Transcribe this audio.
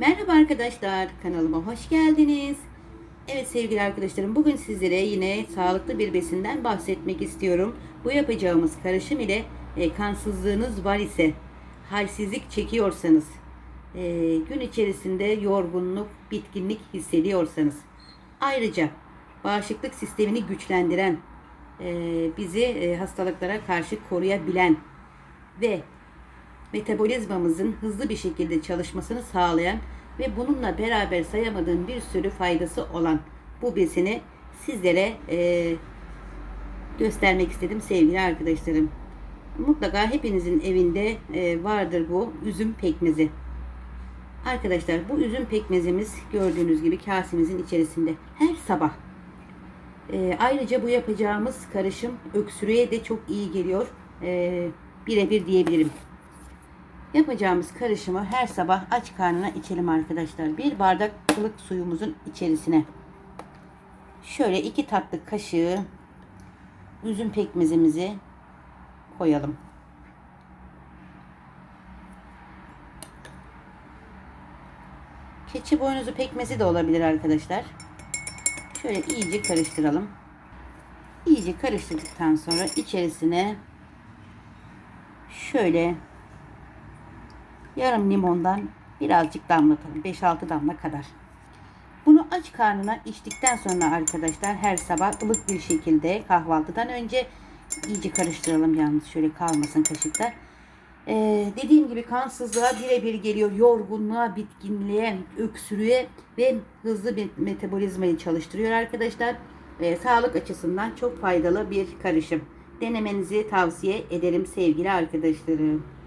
Merhaba arkadaşlar, kanalıma hoş geldiniz. Evet sevgili arkadaşlarım, bugün sizlere yine sağlıklı bir besinden bahsetmek istiyorum. Bu yapacağımız karışım ile e, kansızlığınız var ise, halsizlik çekiyorsanız, e, gün içerisinde yorgunluk, bitkinlik hissediyorsanız, ayrıca bağışıklık sistemini güçlendiren, e, bizi e, hastalıklara karşı koruyabilen ve metabolizmamızın hızlı bir şekilde çalışmasını sağlayan ve bununla beraber sayamadığım bir sürü faydası olan bu besini sizlere e, göstermek istedim sevgili arkadaşlarım. Mutlaka hepinizin evinde e, vardır bu üzüm pekmezi. Arkadaşlar bu üzüm pekmezimiz gördüğünüz gibi kasemizin içerisinde her sabah. E, ayrıca bu yapacağımız karışım öksürüğe de çok iyi geliyor. E, birebir diyebilirim. Yapacağımız karışımı her sabah aç karnına içelim arkadaşlar. Bir bardak ılık suyumuzun içerisine şöyle iki tatlı kaşığı üzüm pekmezimizi koyalım. Keçi boynuzu pekmezi de olabilir arkadaşlar. Şöyle iyice karıştıralım. İyice karıştırdıktan sonra içerisine şöyle yarım limondan birazcık damlatalım. 5-6 damla kadar. Bunu aç karnına içtikten sonra arkadaşlar her sabah ılık bir şekilde kahvaltıdan önce iyice karıştıralım yalnız şöyle kalmasın kaşıkta. Ee, dediğim gibi kansızlığa birebir geliyor. Yorgunluğa, bitkinliğe, öksürüğe ve hızlı bir metabolizmayı çalıştırıyor arkadaşlar. Ee, sağlık açısından çok faydalı bir karışım. Denemenizi tavsiye ederim sevgili arkadaşlarım.